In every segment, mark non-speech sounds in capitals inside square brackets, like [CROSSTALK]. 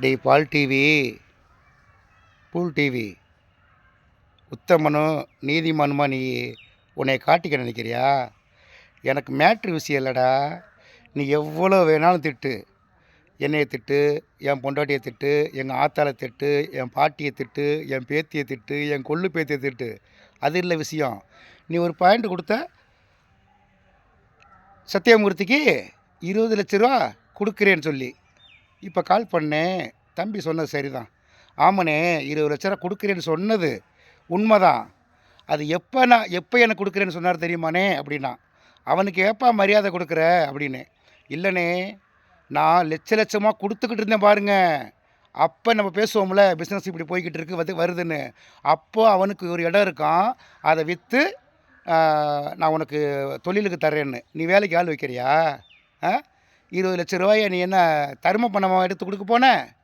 D பால் TV பூல் TV உத்தமனும் நீதிமானுமா நீ உன்னை காட்டிக்க நினைக்கிறியா? எனக்கு மேட்ரு விஷயம் இல்லைடா. நீ எவ்வளோ வேணாலும் திட்டு. என்னையை திட்டு என் பொண்டாட்டியை திட்டு எங்கள் ஆத்தாளை திட்டு என் பாட்டியை திட்டு என் பேத்தியை திட்டு என் கொள்ளு பேத்தியை திட்டு. அது இல்லை விஷயம். நீ ஒரு பாயிண்ட் கொடுத்த சத்தியமூர்த்திக்கு இருபது லட்ச ரூபா கொடுக்குறேன்னு சொல்லி. இப்போ கால் பண்ணேன் தம்பி சொன்னது சரி தான் ஆமாண்ணே இருபது லட்ச ரூபா கொடுக்குறேன்னு சொன்னது உண்மைதான். அது எப்போ நான் எப்போ எனக்கு கொடுக்குறேன்னு சொன்னார் தெரியுமாண்ணே? அப்படின்னா அவனுக்கு ஏப்பா மரியாதை கொடுக்குற? அப்படின்னு. இல்லைண்ணே நான் லட்ச லட்சமாக கொடுத்துக்கிட்டு இருந்தேன் பாருங்க. அப்போ நம்ம பேசுவோம்ல பிஸ்னஸ் இப்படி போய்கிட்டு இருக்கு வந்து வருதுன்னு. அப்போது அவனுக்கு ஒரு இடம் இருக்கான். அதை விற்று நான் உனக்கு தொழிலுக்கு தர்றேன்னு. நீ வேலைக்கு ஆள் வைக்கிறியா? ஆ? இருபது லட்ச ரூபாயை நீ என்ன தரும பணமாக எடுத்து கொடுக்க போன?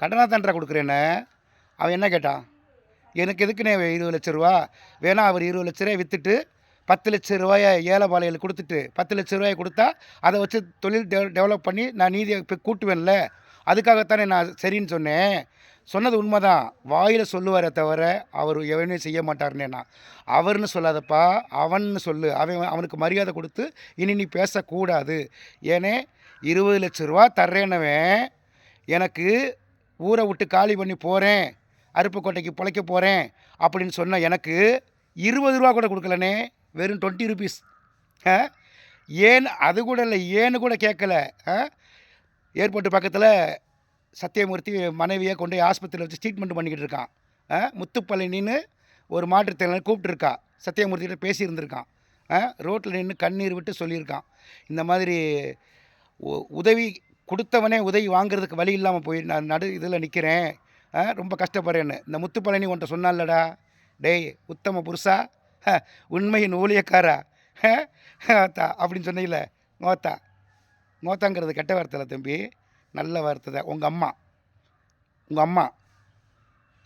கடனாக தண்டரை கொடுக்குறேன்னு. அவன் என்ன கேட்டான்? எனக்கு எதுக்குண்ணே இருபது லட்ச ரூபா? வேணால் அவர் இருபது லட்ச ரூபாய் விற்றுட்டு பத்து லட்ச ரூபாயை ஏழை கொடுத்துட்டு பத்து லட்ச ரூபாயை கொடுத்தா அதை வச்சு தொழில் டெவ டெவலப் பண்ணி நான் நீதியை இப்போ கூட்டுவேன்ல. அதுக்காகத்தானே நான் சரின்னு சொன்னேன். சொன்னது உண்மைதான். வாயில் சொல்லுவாரே தவிர அவர் எவனே செய்ய மாட்டார்னே நான். அவர்னு சொல்லாதப்பா அவன்னு சொல்லு. அவன் அவனுக்கு மரியாதை கொடுத்து இனி நீ பேசக்கூடாது. ஏனே இருபது லட்ச ரூபா தர்றேன்னவன் எனக்கு ஊரை விட்டு காலி பண்ணி போகிறேன் அருப்புக்கோட்டைக்கு பிழைக்க போகிறேன் அப்படின்னு சொன்ன எனக்கு இருபது ரூபா கூட கொடுக்கலனே வெறும் டுவெண்ட்டி ருபீஸ் ஏன் அது கூட இல்லை ஏன்னு கூட கேட்கல. ஏர்போர்ட்டு பக்கத்தில் சத்தியமூர்த்தி மனைவியை கொண்டு போய் ஆஸ்பத்திரியில் வச்சு ட்ரீட்மெண்ட் பண்ணிக்கிட்டு இருக்கான். ஆ, நின்று ஒரு மாற்றுத்திறனாளி கூப்பிட்டுருக்கா. சத்தியமூர்த்திகிட்ட பேசியிருந்திருக்கான். ரோட்டில் நின்று கண்ணீர் விட்டு சொல்லியிருக்கான். இந்த மாதிரி உதவி கொடுத்தவனே உதவி வாங்குறதுக்கு வழி இல்லாமல் போய் நான் நடு இதில் நிற்கிறேன் ரொம்ப கஷ்டப்படுறேன்னு. இந்த முத்துப்பழனி உன்ட்ட சொன்னான்லடா டேய் உத்தம புருஷா. ஹ, உண்மையின் ஊழியக்காரா. ஹ, அப்படின்னு சொன்னீங்கள மோத்தா மோத்தாங்கிறது கெட்ட வார்த்தை தம்பி. நல்ல வார்த்தை தான். உங்கள் அம்மா. உங்கள் அம்மா.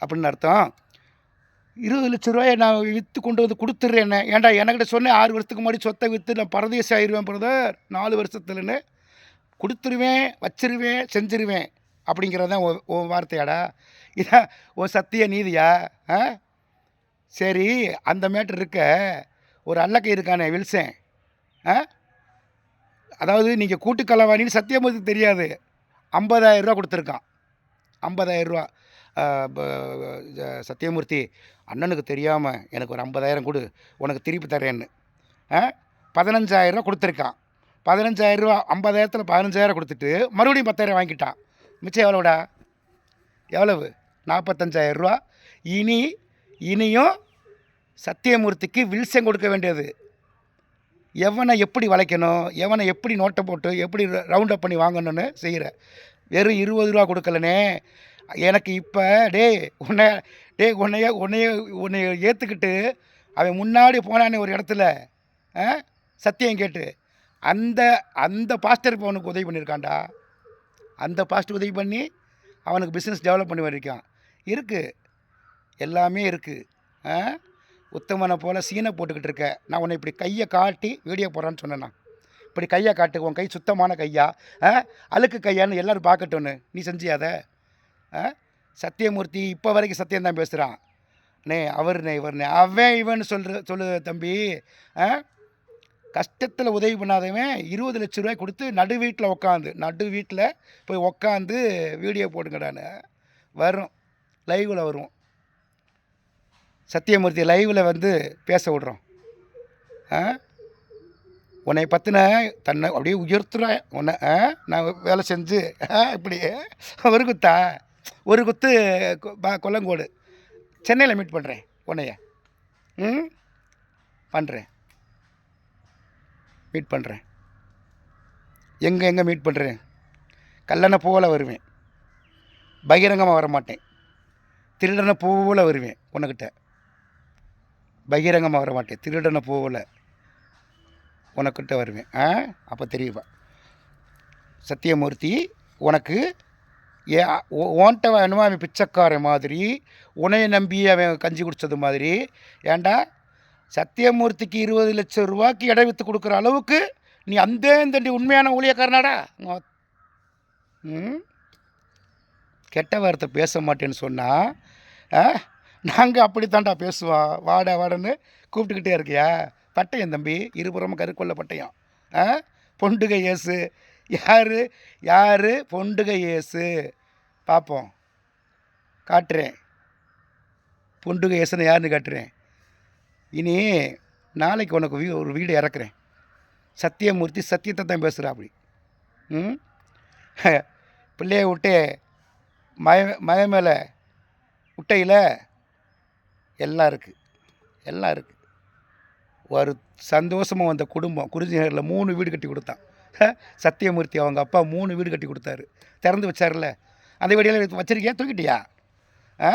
அப்படின்னு அர்த்தம். இருபது லட்ச ரூபாயை நான் விற்று கொண்டு வந்து கொடுத்துட்றேன்னு. ஏன்டா என்கிட்ட சொன்னேன் ஆறு வருஷத்துக்கு முன்னாடி சொத்தை விற்று நான் பரதேசி ஆயிடுவேன் பிரதர். நாலு வருஷத்துலன்னு. கொடுத்துருவேன் வச்சிருவேன் செஞ்சிருவேன் அப்படிங்கிறது தான் உன் உன் வார்த்தையாடா. இதான் உன் சத்திய நீதியா? ஆ? சரி அந்த மேட்ரு இருக்க ஒரு அல்லக்கை இருக்கானே வில்சன். ஆ? அதாவது நீங்கள் கூட்டுக்கலவாணின்னு சத்தியமூர்த்தி தெரியாது. ஐம்பதாயிரரூவா கொடுத்துருக்கான். ஐம்பதாயிரரூவா சத்தியமூர்த்தி அண்ணனுக்கு தெரியாமல் எனக்கு ஒரு ஐம்பதாயிரம் கொடு. உனக்கு திருப்பி தரேன்னு. ஆ? பதினஞ்சாயிரரூவா கொடுத்துருக்கான். பதினஞ்சாயிரரூவா ஐம்பதாயிரத்தில் பதினஞ்சாயிரம் கொடுத்துட்டு மறுபடியும் பத்தாயிரம் வாங்கிட்டான். மிச்சம் எவ்வளோடா எவ்வளவு? நாற்பத்தஞ்சாயிரரூவா இனி இனியும் சத்தியமூர்த்திக்கு வில்சம் கொடுக்க வேண்டியது. எவனை எப்படி வளைக்கணும்? எவனை எப்படி நோட்டை போட்டு எப்படி ரவுண்ட் அப் பண்ணி வாங்கணும்னு செய்கிற வெறும் இருபது ரூபா கொடுக்கலனே. எனக்கு இப்போ டேய் உன்னை டேய் உன்னைய உன்னைய உன்னைய ஏற்றுக்கிட்டு அவன் முன்னாடி போனானே ஒரு இடத்துல. ஆ? சத்தியம் கேட்டு. அந்த அந்த பாஸ்டர் இப்போ அவனுக்கு உதவி பண்ணியிருக்கான்டா அந்த பாஸ்டர் உதவி பண்ணி அவனுக்கு பிஸ்னஸ் டெவலப் பண்ணி வரைக்கும் இருக்குது எல்லாமே இருக்குது ஆ? உத்தமனை போல் சீனை போட்டுக்கிட்டு இருக்க. நான் உன்னை இப்படி கையை காட்டி வீடியோ போடுறான்னு சொன்னேண்ணா இப்படி கையை காட்டு உன் கை சுத்தமான கையா? ஆ? அழுக்கு கையான்னு எல்லோரும் பார்க்கட்டும்னு. நீ செஞ்சியாத? ஆ? சத்தியமூர்த்தி இப்போ வரைக்கும் சத்தியம் தான் பேசுகிறான் நே அவர்னே இவர்னே அவன் இவன் சொல்கிற சொல்லு தம்பி. ஆ? கஷ்டத்தில் உதவி பண்ணாதவன் இருபது லட்ச ரூபாய் கொடுத்து நடு வீட்டில் உட்காந்து நடு வீட்டில் போய் உக்காந்து வீடியோ போடுங்கடான்னு வரும். லைவில் வருவோம் சத்தியமூர்த்தி லைவில் வந்து பேச விட்றோம். ஆ? உன்னை பற்றின தன்னை அப்படியே உயர்த்துறேன். உன்னை ஆ? நான் வேலை செஞ்சு ஆ? இப்படி ஒரு குத்தா? ஒரு குத்து கொல்லங்கோடு. சென்னையில் மீட் பண்ணுறேன் உன்னைய. ம்? பண்ணுறேன் மீட் பண்ணுறேன் எங்கே எங்கே மீட் பண்ணுறேன் கல்லணை போல் வருவேன். பகிரங்கமாக வர மாட்டேன் திருடனை போல் வருவேன் உனக்கிட்ட பகிரங்கமாக வர மாட்டேன் திருடனை போல் உனக்கிட்ட வருவேன். ஆ? அப்போ தெரியுமா சத்தியமூர்த்தி உனக்கு ஏ ஓன்ட்ட வேணுமா அவன் பிச்சைக்காரன் மாதிரி உன்னைய நம்பி அவன் கஞ்சி குடித்தது மாதிரி ஏண்டா சத்தியமூர்த்திக்கு இருபது லட்சம் ரூபாய்க்கு இடம் விற்று கொடுக்குற அளவுக்கு நீ அந்தேந்தண்டி உண்மையான ஊழியக்காரனாடா? ம் கெட்ட வார்த்தை பேச மாட்டேன்னு சொன்னால் நாங்கள் அப்படித்தான்டா பேசுவோம் வாடா வாடன்னு கூப்பிட்டுக்கிட்டே இருக்கியா? பட்டயம் தம்பி இருபுறமும் கருக்கொள்ள பட்டயம். ஆ பொண்டுகை இயேசு. யார்? யார்? பொண்டுகை இயேசு. பார்ப்போம் காட்டுறேன். பொண்டுகை இயேசுன்னு யாருன்னு காட்டுறேன்? இனி நாளைக்கு உனக்கு வீ ஒரு வீடு இறக்குறேன். சத்தியமூர்த்தி சத்தியத்தை தான் பேசுகிறா அப்படி ம்? [LAUGHS] பிள்ளைய விட்டு மய மய மேலே விட்டையில் எல்லாம் இருக்குது எல்லாம் இருக்குது ஒரு சந்தோஷமாக வந்த குடும்பம். குறிஞ்சி நகரில் மூணு வீடு கட்டி கொடுத்தான். [LAUGHS] சத்தியமூர்த்தி அவங்க அப்பா மூணு வீடு கட்டி கொடுத்தாரு. திறந்து வச்சார்ல அந்த வீடியெல்லாம் வச்சிருக்கியா? தூக்கிட்டியா? ஆ?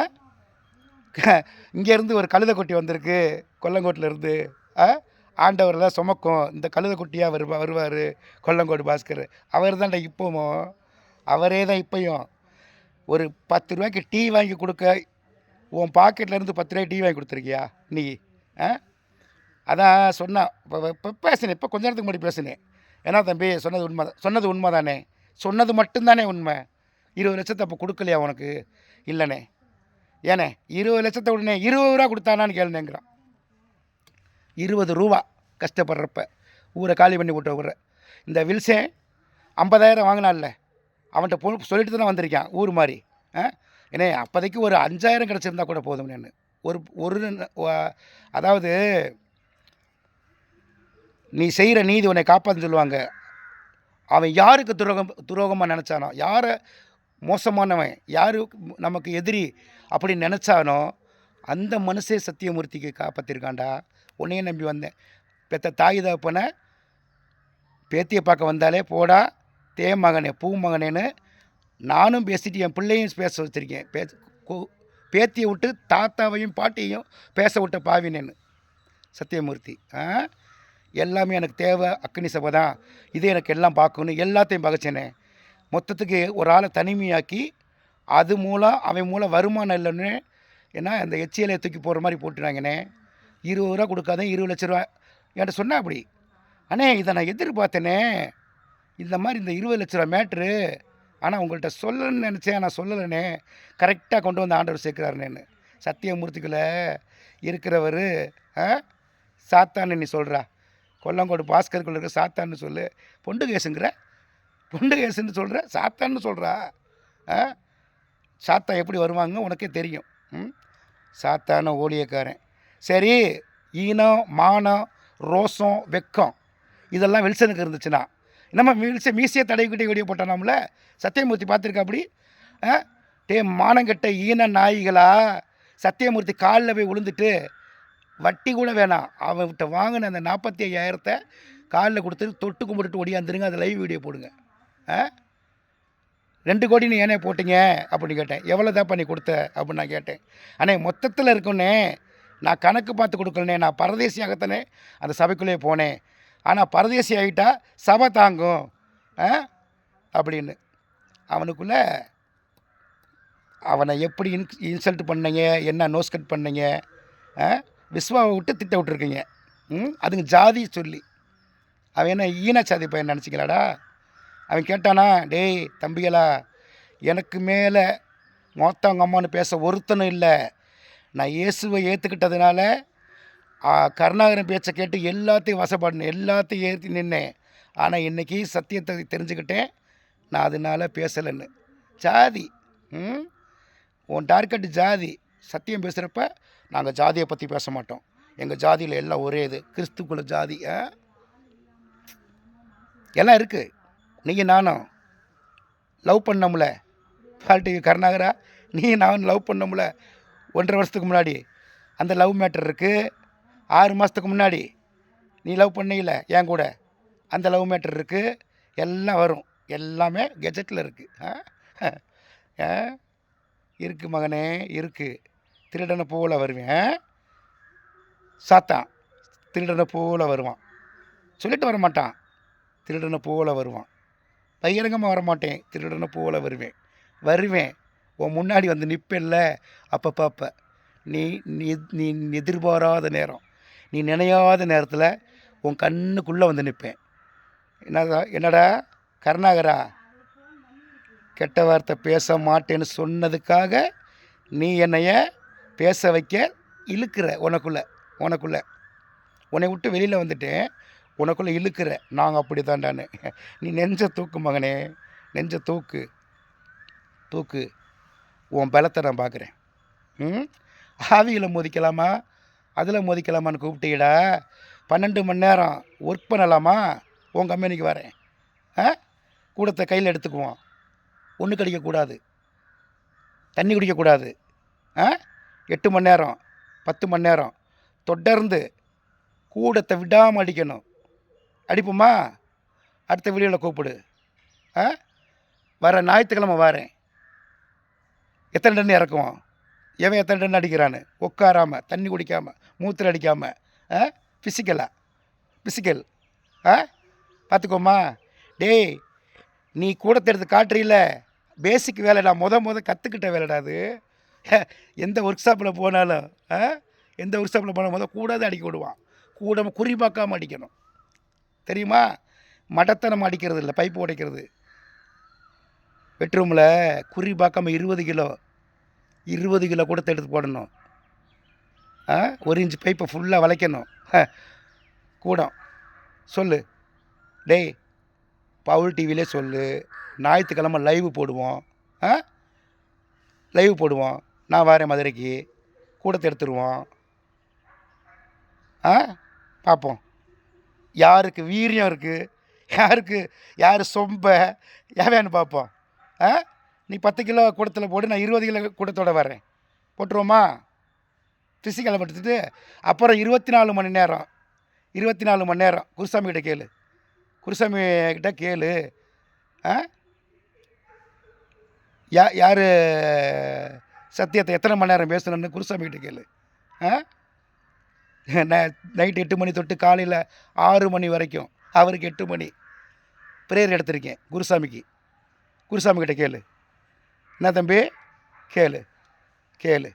இங்கேருந்து ஒரு கழுத குட்டி வந்திருக்கு கொல்லங்கோட்டிலேருந்து. ஆ ஆண்டவர் தான் சுமக்கும். இந்த கழுத குட்டியாக வருவா வருவார் கொல்லங்கோடு பாஸ்கர். அவர் தான்டா இப்போவும் அவரே தான் இப்போயும். ஒரு பத்து ரூபாய்க்கு டீ வாங்கி கொடுக்க உன் பாக்கெட்ல இருந்து பத்து ரூபாய்க்கு டீ வாங்கி கொடுத்துருக்கியா நீ? ஆ? அதான் சொன்னான். இப்போ இப்போ பேசினேன். இப்போ கொஞ்ச நேரத்துக்கு முன்னாடி பேசினேன். ஏன்னா தம்பி சொன்னது உண்மை சொன்னது உண்மை தானே சொன்னது மட்டும்தானே உண்மை? இருபது லட்சத்தை அப்போ கொடுக்கலையா உனக்கு? இல்லைண்ணே ஏனே இருபது லட்சத்தை உடனே இருபது ரூபா கொடுத்தானான்னு கேளுனேங்கிறான். இருபது ரூபா கஷ்டப்படுறப்ப ஊரை காலி பண்ணி விட்ட ஊரை இந்த வில்சன் ஐம்பதாயிரம் வாங்கினான்ல அவன்கிட்ட போ சொல்லிட்டு தானே வந்திருக்கான் ஊர் மாதிரி. ஆ? ஏன்னே அப்போதைக்கு ஒரு அஞ்சாயிரம் கிடச்சிருந்தா கூட போதும் நான் ஒரு ஒரு அதாவது நீ செய்கிற நீதி உன்னை காப்பாற்றுன்னு சொல்லுவாங்க. அவன் யாருக்கு துரோகம் துரோகமாக நினச்சானோ யாரை மோசமானவன் யாரு நமக்கு எதிரி அப்படின்னு நினச்சானோ அந்த மனுஷே சத்தியமூர்த்திக்கு காப்பாற்றிருக்கான்டா உன்னையே நம்பி வந்தேன். பெத்த தாய் தகப்பனை பேத்தியை பார்க்க வந்தாலே போடா தே மகனே பூ மகனேன்னு நானும் பேசிட்டு என் பிள்ளையும் பேச வச்சுருக்கேன். பே பேத்தியை விட்டு தாத்தாவையும் பாட்டியையும் பேச விட்ட பாவினேன்னு சத்தியமூர்த்தி ஆ? எல்லாமே எனக்கு தேவை அக்னி சபை தான். இது எனக்கு எல்லாம் பார்க்கணும். எல்லாத்தையும் பகச்சேனே மொத்தத்துக்கு ஒரு ஆளை தனிமையாக்கி அது மூலம் அவன் மூலம் வருமானம் இல்லைன்னு ஏன்னா அந்த எச்சியலை தூக்கி போடுற மாதிரி போட்டுறாங்கண்ணே. இருபது ரூபா கொடுக்காத இருபது லட்ச ரூபா. என்கிட்ட சொன்னா அப்படி. அண்ணே இதை நான் எதிர்பார்த்தேனே. இந்த மாதிரி இந்த இருபது லட்ச ரூபா மேட்ரு ஆனால் உங்கள்கிட்ட சொல்லணும்னு நினச்சேன் நான் சொல்லலைண்ணே. கரெக்டாக கொண்டு வந்து ஆண்டவர் சேர்க்குறாருனேன்னு. சத்தியமூர்த்திக்குள்ளே இருக்கிறவர் ஆ? சாத்தான்னு நீ சொல்கிறா கொல்லங்கோடு பாஸ்கருக்குள்ள இருக்க சாத்தான்னு சொல்லு. பொண்டு கேஸுங்கிற பொண்டு கேஸுன்னு சொல்கிற சாத்தான்னு சொல்கிறா ஆ? சாத்தா எப்படி வருவாங்க உனக்கே தெரியும். ம்? சாத்தான ஓலியக்காரன் சரி ஈனம் மானம் ரோசம் வெக்கம் இதெல்லாம் வில்சனுக்கு இருந்துச்சுன்னா நம்ம வில்ச மீசியை தடவிக்கிட்டே வீடியோ போட்டானாம்ல? சத்தியமூர்த்தி பார்த்துருக்கா அப்படி ஆ? டே மானங்கெட்ட ஈன நாய்களா? சத்தியமூர்த்தி காலில் போய் விழுந்துட்டு வட்டி கூட வேணாம். அவன்கிட்ட வாங்கின அந்த நாற்பத்தி ஐயாயிரத்தை காலில் கொடுத்துட்டு தொட்டு கும்பிட்டுட்டு ஒடியாந்துருங்க அதை லைவ் வீடியோ போடுங்க. ஆ? ரெண்டு கோடி நீ ஏனே போட்டீங்க? அப்படின்னு கேட்டேன். எவ்வளோ தான் பண்ணி கொடுத்த? அப்படின்னு நான் கேட்டேன். அண்ணே மொத்தத்தில் இருக்குன்னே நான் கணக்கு பார்த்து கொடுக்கலனே நான் பரதேசியாகத்தானே அந்த சபைக்குள்ளேயே போனேன். ஆனால் பரதேசி ஆகிட்டா சபை தாங்கும். ஆ? அப்படின்னு. அவனுக்குள்ளே அவனை எப்படி இன் இன்சல்ட் பண்ணீங்க? என்ன நோஸ் கட் பண்ணீங்க? ஆ? விஸ்வாவை விட்டு திட்ட விட்டுருக்கீங்க. ம்? அதுங்க ஜாதி சொல்லி. அவன் என்ன ஈன சாதி பையன் நினச்சிக்கலாடா? அவன் கேட்டானா டேய் தம்பிகளா எனக்கு மேலே மொத்தவங்க அம்மான்னு பேச ஒருத்தனும் இல்லை. நான் இயேசுவை ஏற்றுக்கிட்டதுனால கருணாகரன் பேச்சை கேட்டு எல்லாத்தையும் வசப்படினேன் எல்லாத்தையும் ஏற்றி நின்னேன். ஆனால் இன்றைக்கி சத்தியத்தை தெரிஞ்சுக்கிட்டேன். நான் அதனால பேசலைன்னு. ஜாதி. ம்? உன் டார்கெட் ஜாதி. சத்தியம் பேசுகிறப்ப நாங்கள் ஜாதியை பற்றி பேச மாட்டோம். எங்கள் ஜாதியில் எல்லாம் ஒரே இது கிறிஸ்துக்குள்ள ஜாதி ஆ? எல்லாம் இருக்குது நீங்கள் நானும் லவ் பண்ணோம்ல. பால்டி கருணாகரா? நீ நானும் லவ் பண்ணோம்ல. ஒன்றரை வருஷத்துக்கு முன்னாடி. அந்த லவ் மேட்டர் இருக்குது ஆறு மாதத்துக்கு முன்னாடி. நீ லவ் பண்ணீல என் கூட. அந்த லவ் மேட்டர் இருக்குது எல்லாம் வரும். எல்லாமே கெஜெட்டில் இருக்குது ஆ? இருக்கு மகனே இருக்குது திருடனை போல வருவேன். சாத்தான். திருடனை போல வருவான். சொல்லிட்டு வர மாட்டான் திருடனை போல வருவான். பகிரங்கமாக வரமாட்டேன். திருடனை போல வருவேன். வருவேன். உன் முன்னாடி வந்து நிற்பேன்ல அப்போ. பார்ப்ப நீ நீ எதிர்பாராத நேரம். நீ நினையாத நேரத்தில் உன் கண்ணுக்குள்ளே வந்து நிற்பேன் என்னடா என்னடா? கருணாகரா? கெட்ட வார்த்தை பேச மாட்டேன்னு சொன்னதுக்காக நீ என்னைய பேச வைக்க இழுக்கிற உனக்குள்ளே உனக்குள்ளே. உன்னை விட்டு வெளியில் வந்துட்டேன். உனக்குள்ளே இழுக்கிற. நாங்கள் அப்படி தாண்டான்னு நீ நெஞ்ச தூக்கு மகனே. நெஞ்ச தூக்கு. தூக்கு. உன் பலத்தை நான் பார்க்குறேன் ம்? ஆவியில் மோதிக்கலாமா? அதில் மோதிக்கலாமான்னு கூப்பிட்டீடா. பன்னெண்டு மணி நேரம் ஒர்க் பண்ணலாமா? உன் கம்பெனிக்கு வரேன். ஆ? கூடத்தை கையில் எடுத்துக்குவோம். ஒன்று கடிக்கக்கூடாது தண்ணி குடிக்கக்கூடாது ஆ? எட்டு மணி நேரம் பத்து மணி நேரம். தொடர்ந்து கூடத்தை விடாமல் அடிக்கணும். அடிப்போமா? அடுத்த வீடியோவில் கூப்பிடு. ஆ? வர ஞாயிற்றுக்கிழமை வரேன். எத்தனை டன் இறக்குவோம் எவன் எத்தனை டன் அடிக்கிறான்னு? உட்காராமல் தண்ணி குடிக்காமல் மூத்திரம் அடிக்காமல் ஆ? ஃபிசிக்கலாக ஃபிசிக்கல் ஆ? பார்த்துக்கோமா டேய் நீ கூடத்தை எடுத்து காட்டுறீல பேசிக் வேலைடா. முத முத கற்றுக்கிட்ட வேலைடா அது. எந்த ஒர்க் ஷாப்பில் போனாலும் ஆ? எந்த ஒர்க் ஷாப்பில் போனாலும் முத கூட தான் அடிக்க விடுவான். கூட குறி பார்க்காம அடிக்கணும். தெரியுமா? மடத்தனம் அடிக்கிறது இல்லை பைப்பு உடைக்கிறது. பெட்ரூமில் குறி பார்க்காம இருபது கிலோ இருபது கிலோ கூட எடுத்து போடணும். ஆ? ஒரு இன்ச் பைப்பை ஃபுல்லாக வளைக்கணும். கூடம். சொல்லு. டேய் பவுல் டிவிலே சொல்லு. ஞாயிற்றுக்கிழமை லைவ் போடுவோம். ஆ? லைவ் போடுவோம். நான் வரேன் மதுரைக்கு. கூடத்தை எடுத்துருவோம். ஆ? பார்ப்போம். யாருக்கு வீரியம் இருக்குது யாருக்கு யார் சொம்ப? எவன்னு பார்ப்போம் ஆ? நீ பத்து கிலோ கூடத்தில் போடு நான் இருபது கிலோ கூடத்தோடு வரேன் போட்டுருவோமா? ஃபிசிக்கலை படுத்துட்டு அப்புறம் இருபத்தி நாலு மணி நேரம் இருபத்தி நாலு மணி நேரம். குருசாமி கிட்ட கேளு. குருசாமி கிட்ட கேளு. ஆ? யா யார் சத்தியத்தை எத்தனை மணி நேரம் பேசணும்னு குருசாமி கிட்ட கேளு. ஆ? நைட்டு எட்டு மணி தொட்டு காலையில் ஆறு மணி வரைக்கும். அவருக்கு எட்டு மணி. ப்ரேயர் எடுத்திருக்கேன் குருசாமிக்கு. குருசாமி கிட்ட கேளு. என்ன தம்பி? கேளு. கேளு.